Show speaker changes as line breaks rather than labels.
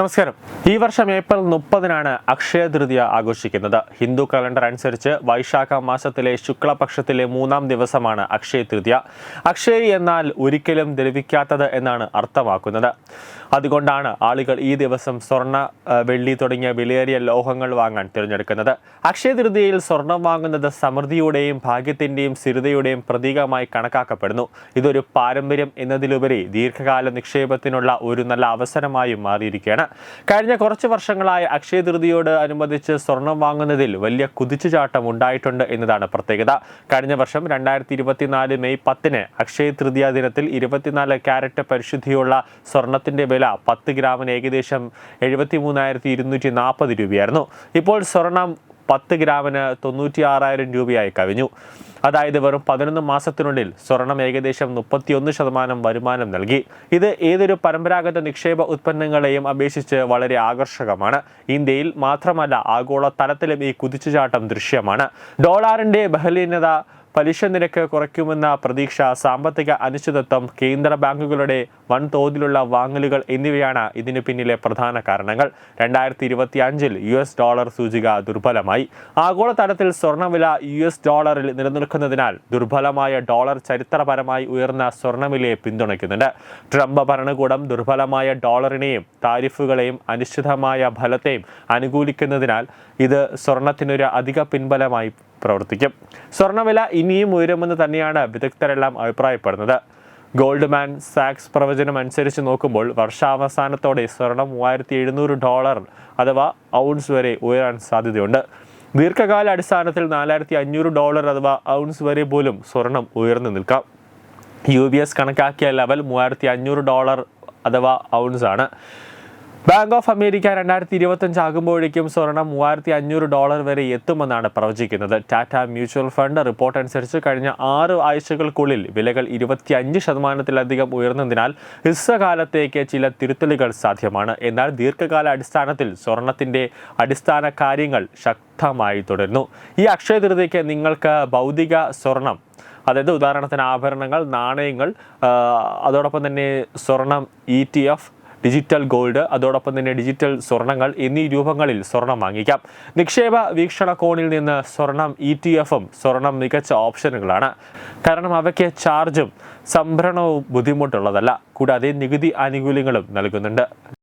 നമസ്കാരം. ഈ വർഷം ഏപ്രിൽ മുപ്പതിനാണ് അക്ഷയ തൃതീയ ആഘോഷിക്കുന്നത്. ഹിന്ദു കലണ്ടർ അനുസരിച്ച് വൈശാഖ മാസത്തിലെ ശുക്ലപക്ഷത്തിലെ മൂന്നാം ദിവസമാണ് അക്ഷയ തൃതീയ. അക്ഷയ് എന്നാൽ ഒരിക്കലും ദ്രവിക്കാത്തത് എന്നാണ് അർത്ഥമാക്കുന്നത്. അതുകൊണ്ടാണ് ആളുകൾ ഈ ദിവസം സ്വർണ വെള്ളി തുടങ്ങിയ വിലയേറിയ ലോഹങ്ങൾ വാങ്ങാൻ തിരഞ്ഞെടുക്കുന്നത്. അക്ഷയ തൃതീയയിൽ സ്വർണം വാങ്ങുന്നത് സമൃദ്ധിയുടെയും ഭാഗ്യത്തിന്റെയും സ്ഥിരതയുടെയും പ്രതീകമായി കണക്കാക്കപ്പെടുന്നു. ഇതൊരു പാരമ്പര്യം എന്നതിലുപരി ദീർഘകാല നിക്ഷേപത്തിനുള്ള ഒരു നല്ല അവസരമായും മാറിയിരിക്കുകയാണ്. കഴിഞ്ഞ കുറച്ച് വർഷങ്ങളായി അക്ഷയ തൃതിയോട് അനുബന്ധിച്ച് സ്വർണം വാങ്ങുന്നതിൽ വലിയ കുതിച്ചുചാട്ടം ഉണ്ടായിട്ടുണ്ട് എന്നതാണ് പ്രത്യേകത. കഴിഞ്ഞ വർഷം രണ്ടായിരത്തി ഇരുപത്തിനാല് മെയ് പത്തിന് അക്ഷയ തൃതീയ ദിനത്തിൽ ഇരുപത്തിനാല് ക്യാരറ്റ് പരിശുദ്ധിയുള്ള സ്വർണത്തിന്റെ വില പത്ത് ഗ്രാമിന് ഏകദേശം എഴുപത്തി മൂന്നായിരത്തി ഇരുന്നൂറ്റി നാൽപ്പത് രൂപയായിരുന്നു. ഇപ്പോൾ സ്വർണം പത്ത് ഗ്രാമിന് തൊണ്ണൂറ്റി ആറായിരം രൂപയായി കവിഞ്ഞു. അതായത് വെറും പതിനൊന്ന് മാസത്തിനുള്ളിൽ സ്വർണം ഏകദേശം മുപ്പത്തിയൊന്ന് ശതമാനം വരുമാനം നൽകി. ഇത് ഏതൊരു പരമ്പരാഗത നിക്ഷേപ ഉത്പന്നങ്ങളെയും അപേക്ഷിച്ച് വളരെ ആകർഷകമാണ്. ഇന്ത്യയിൽ മാത്രമല്ല ആഗോള തലത്തിലും ഈ കുതിച്ചുചാട്ടം ദൃശ്യമാണ്. ഡോളറിന്റെ ബഹലീനത പലിശ നിരക്ക് കുറയ്ക്കുമെന്ന പ്രതീക്ഷ സാമ്പത്തിക അനിശ്ചിതത്വം കേന്ദ്ര ബാങ്കുകളുടെ വൻതോതിലുള്ള വാങ്ങലുകൾ എന്നിവയാണ് ഇതിന് പിന്നിലെ പ്രധാന കാരണങ്ങൾ. രണ്ടായിരത്തി ഇരുപത്തി അഞ്ചിൽ യു എസ് ഡോളർ സൂചിക ദുർബലമായി. ആഗോളതലത്തിൽ സ്വർണവില യു എസ് ഡോളറിൽ നിലനിൽക്കുന്നതിനാൽ ദുർബലമായ ഡോളർ ചരിത്രപരമായി ഉയർന്ന സ്വർണവിലയെ പിന്തുണയ്ക്കുന്നുണ്ട്. ട്രംപ് ഭരണകൂടം ദുർബലമായ ഡോളറിനെയും താരിഫുകളെയും അനിശ്ചിതമായ ഫലത്തെയും അനുകൂലിക്കുന്നതിനാൽ ഇത് സ്വർണത്തിനൊരു അധിക പിൻബലമായി പ്രവർത്തിക്കും. സ്വർണവില ഇനിയും ഉയരുമെന്ന് തന്നെയാണ് വിദഗ്ധരെല്ലാം അഭിപ്രായപ്പെടുന്നത്. ഗോൾഡ്മാൻ സാക്സ് പ്രവചനം അനുസരിച്ച് നോക്കുമ്പോൾ വർഷാവസാനത്തോടെ സ്വർണം മൂവായിരത്തി എഴുന്നൂറ് ഡോളർ അഥവാ ഔൺസ് വരെ ഉയരാൻ സാധ്യതയുണ്ട്. ദീർഘകാല അടിസ്ഥാനത്തിൽ നാലായിരത്തി അഞ്ഞൂറ് ഡോളർ അഥവാ ഔൺസ് വരെ പോലും സ്വർണം ഉയർന്നു നിൽക്കാം. യു ബി എസ് കണക്കാക്കിയ ലെവൽ മൂവായിരത്തി അഞ്ഞൂറ് ഡോളർ അഥവാ ഔൺസ് ആണ് ബാങ്ക് ഓഫ് അമേരിക്ക രണ്ടായിരത്തി ഇരുപത്തഞ്ച് ആകുമ്പോഴേക്കും സ്വർണം മൂവായിരത്തി അഞ്ഞൂറ് ഡോളർ വരെ എത്തുമെന്നാണ് പ്രവചിക്കുന്നത്. ടാറ്റ മ്യൂച്വൽ ഫണ്ട് റിപ്പോർട്ട് അനുസരിച്ച് കഴിഞ്ഞ ആറ് ആഴ്ചകൾക്കുള്ളിൽ വിലകൾ ഇരുപത്തി അഞ്ച് ശതമാനത്തിലധികം ഉയർന്നതിനാൽ ഹ്രസ്വകാലത്തേക്ക് ചില തിരുത്തലുകൾ സാധ്യമാണ്. എന്നാൽ ദീർഘകാല അടിസ്ഥാനത്തിൽ സ്വർണത്തിന്റെ അടിസ്ഥാന കാര്യങ്ങൾ ശക്തമായി തുടരുന്നു. ഈ അക്ഷയ തൃതിക്ക് നിങ്ങൾക്ക് ഭൗതിക സ്വർണം അതായത് ഉദാഹരണത്തിന് ആഭരണങ്ങൾ നാണയങ്ങൾ അതോടൊപ്പം തന്നെ സ്വർണം E T F digital gold അതോടൊപ്പം തന്നെ ഡിജിറ്റൽ സ്വർണങ്ങൾ എന്നീ രൂപങ്ങളിൽ സ്വർണം വാങ്ങിക്കാം. നിക്ഷേപ വീക്ഷണകോണിൽ നിന്ന് സ്വർണം ഇ ടി എഫും സ്വർണം മികച്ച ഓപ്ഷനുകളാണ്. കാരണം അവയ്ക്ക് ചാർജും സംഭരണവും ബുദ്ധിമുട്ടുള്ളതല്ല. കൂടാതെ നികുതി ആനുകൂല്യങ്ങളും നൽകുന്നുണ്ട്.